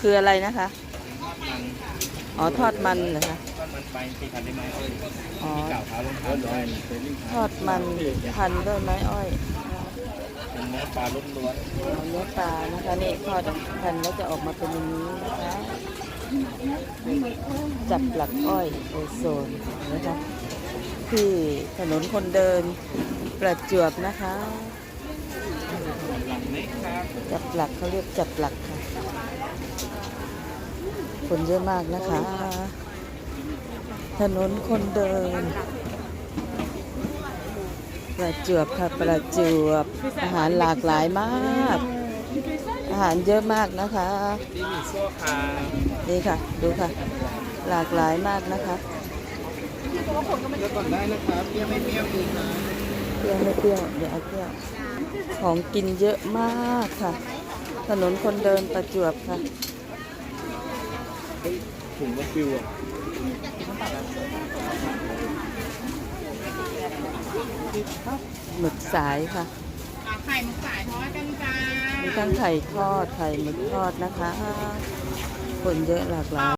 คืออะไรนะคะ อ๋อทอดมันเหรอคะก็มันไปที่ทันได้ไหมอ๋อ ที่เก่าเท้าลงเท้าด้วยทอดมันพันด้วยไม้อ้อยเป็นเนื้อปลาล้วนเอาเนื้อปลานะคะนี่ทอดพันแล้วจะออกมาเป็นอย่างนี้นะคะจับหลักอ้อยโอโซนนะคะที่ถนนคนเดินประจวบนะคะ ๆจับหลักเขาเรียกจับหลักค่ะ คนเยอะมากนะคะ ถนนคนเดิน ประจวบค่ะประจวบ อาหารหลากหลายมาก อาหารเยอะมากนะคะที่มีโซ่คานี่ค่ะ ดูค่ะ หลากหลายมากนะคะเลือกก่อนได้นะครับยังไม่เปรี้ยวดีนะเปรี้ยวไม่เปรี้ยวเดี๋ยวเอาเปรี้ยวของกินเยอะมากค่ะ ถนนคนเดินประจวบค่ะ ถุงก็ฟิวอะหมึกสายค่ะไข่มุกสายทอดกันจ้ามีทั้งไข่ทอดไข่หมึกทอดนะคะ คนเยอะหลากหลาย